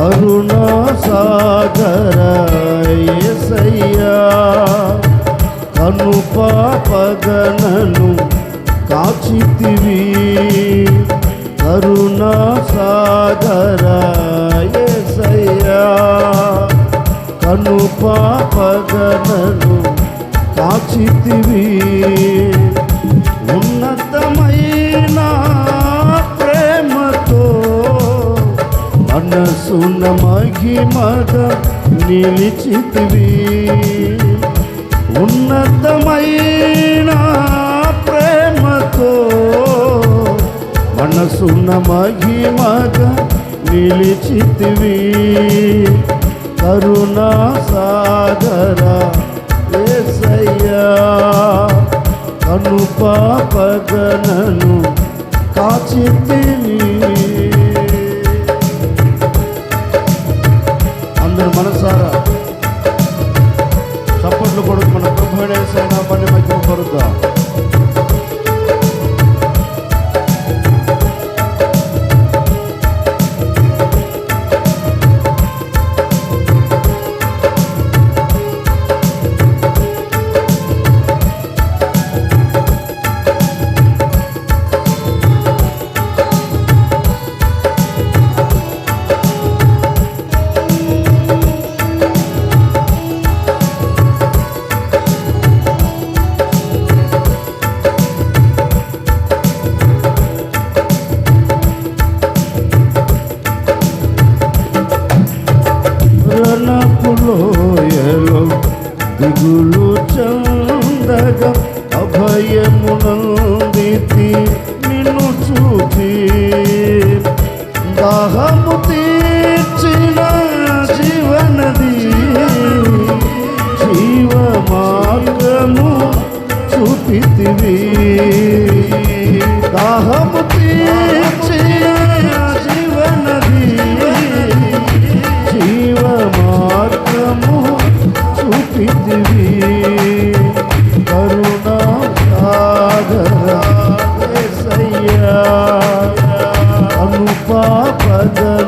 కరుణా సాగర ఎసయ్యా కను పాపగనను కాచితివి. కరుణా సాగర ఎసయ్యా కను పాపగనను కాచితివి. ఉన్న మనసున మహిమగ నిలిచితివి. ఉన్నతమైన ప్రేమతో మనసున మహిమగ నిలిచితివి. కరుణా సాగర ఏసయ్యా కను పాపగనను కాచితివి. మనసారా? చప్పట్లు కొడుకు మన ప్రభుత్వ పని మధ్య కొడుద్దాం చందగా అభయమునందితి నిన్ను చూచి దాహము తీర్చిన జీవనది జీవ మార్గము చూపితివి. దాహము తీర్చిన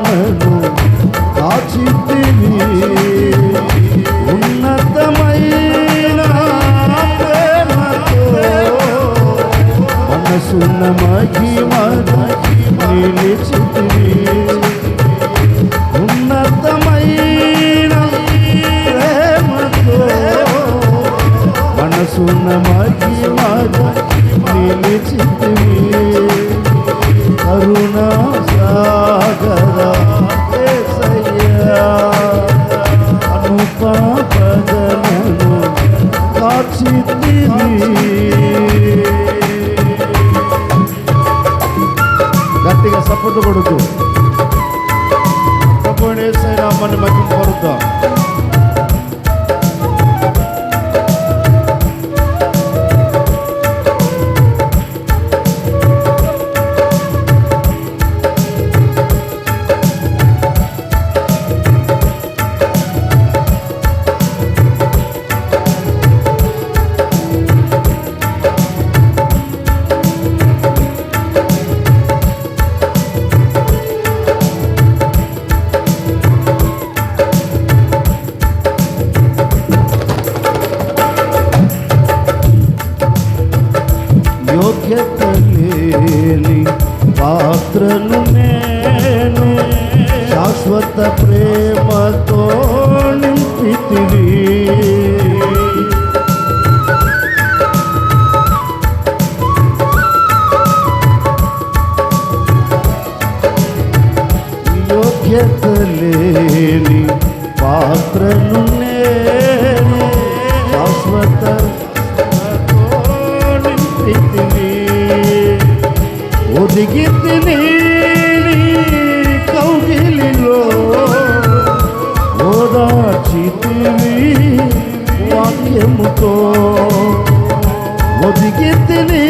Amen. గట్టిగా సపోర్ట్ కొడుతూ ప్రభునేసైనా మన మధ్య కొరుద్దాం ಗಿತ್ತಿನಿ ಕೌಗಿಲಿಲ್ಲೋ ಹೋದ ಚಿತ್ತಿನಿ ವಾಕ್ಯಮುತೋ ಒದಿಗಿತ್ತಿನಿ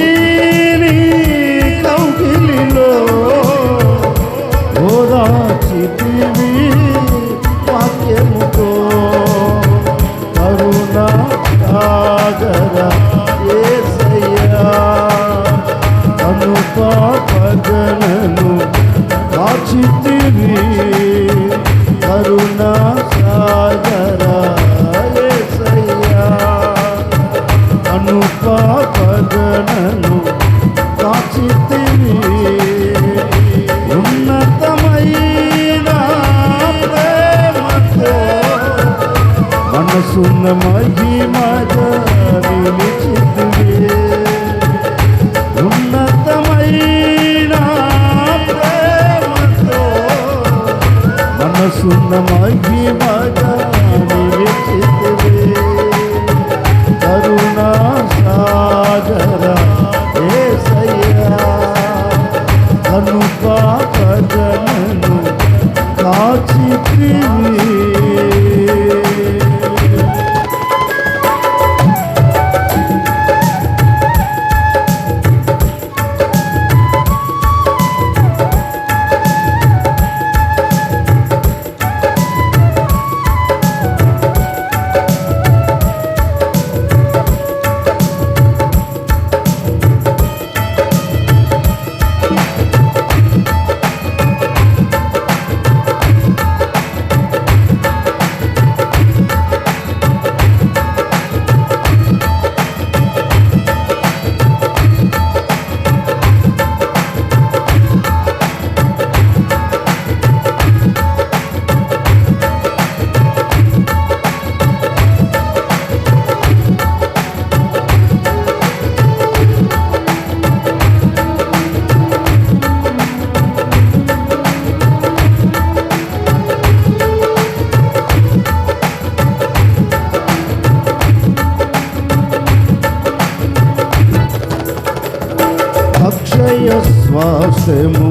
అక్షయ శ్వాసము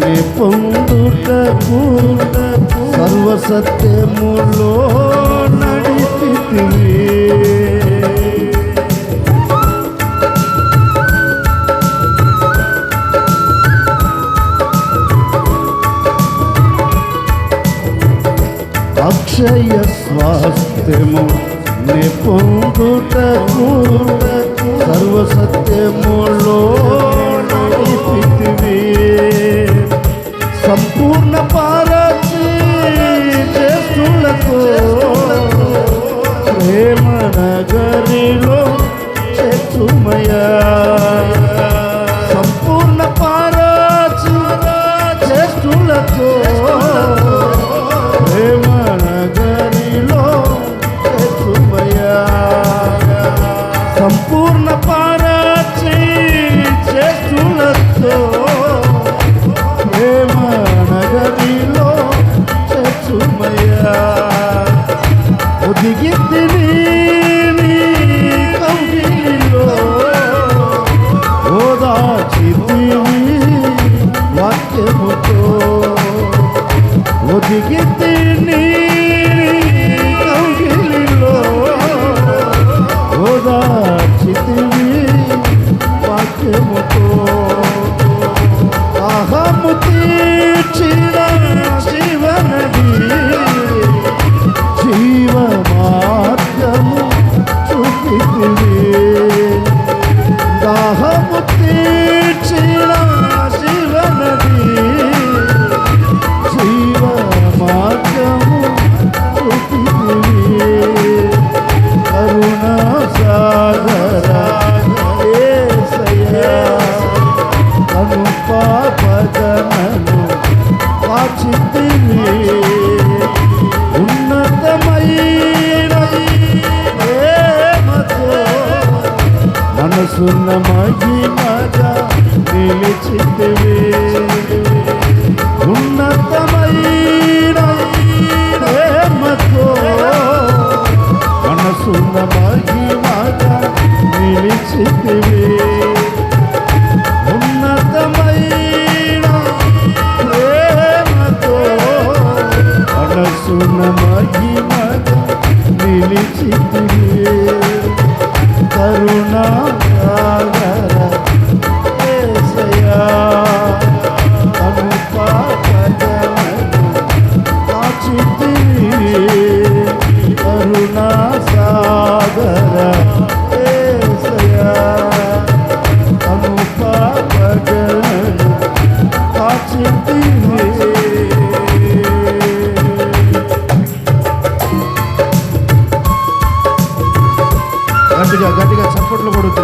నిపుణులకు సర్వసత్యములో నడిపితివి అక్షయ స్వాస్థ్యము నిపుణులకు సర్వసత్యములో నడిపితివి. సంపూర్ణ கொடுத்து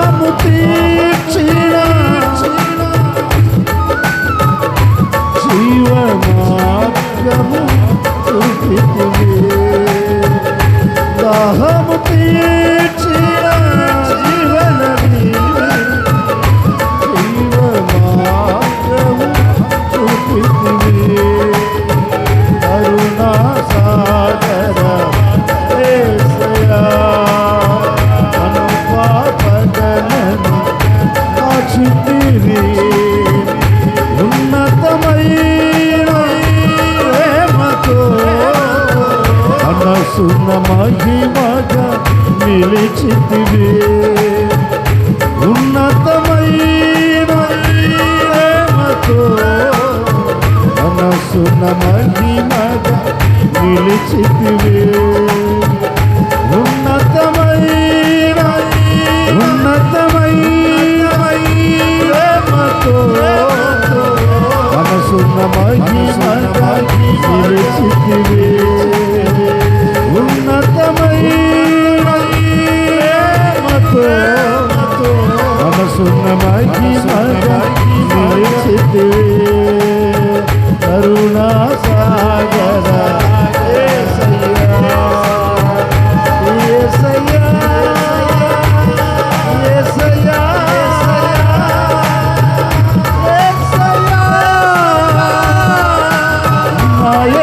మనసున్న మహిమగా 나의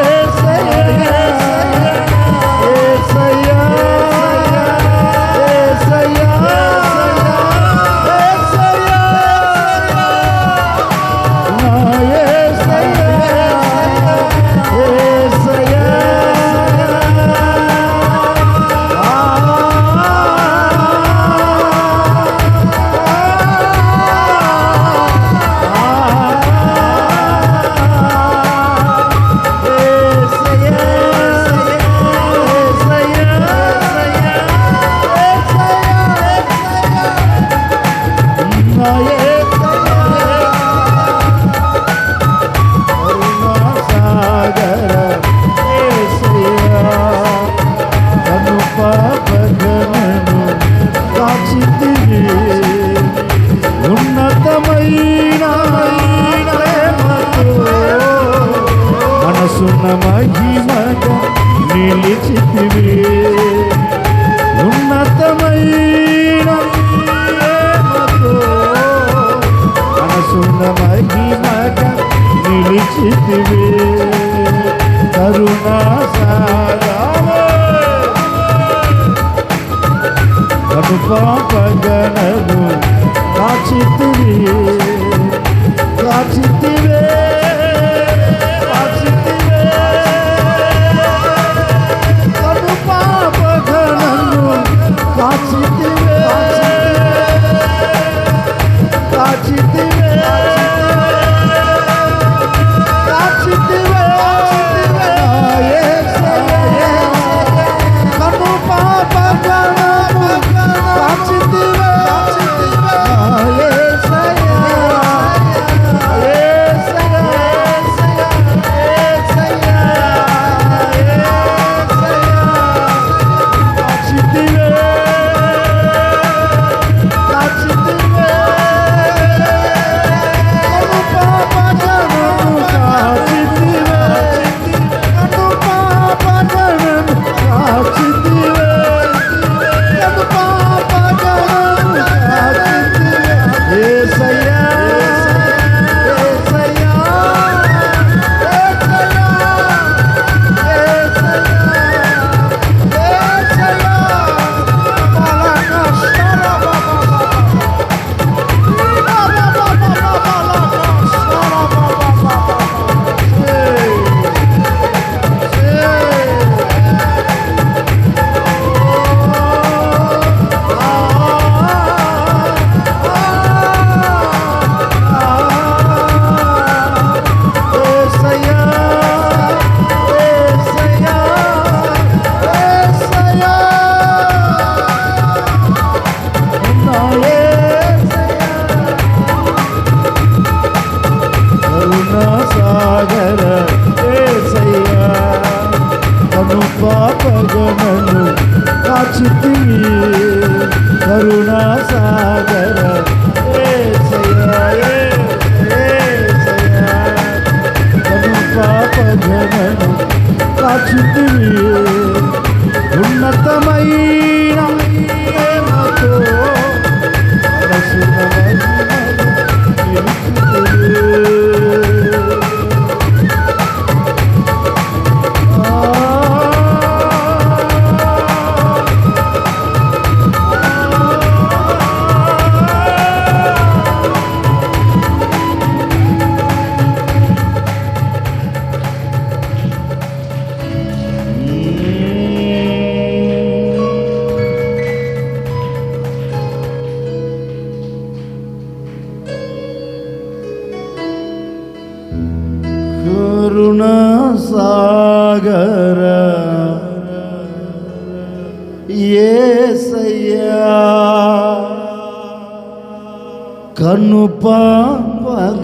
కను పాపగనను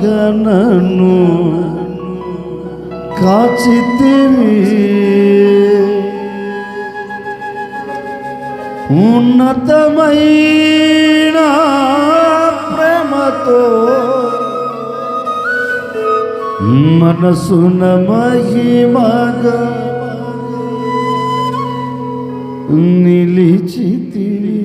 కాచితివి ఉన్నతమైన ప్రేమతో మనసున మహిమగా నిలిచితివి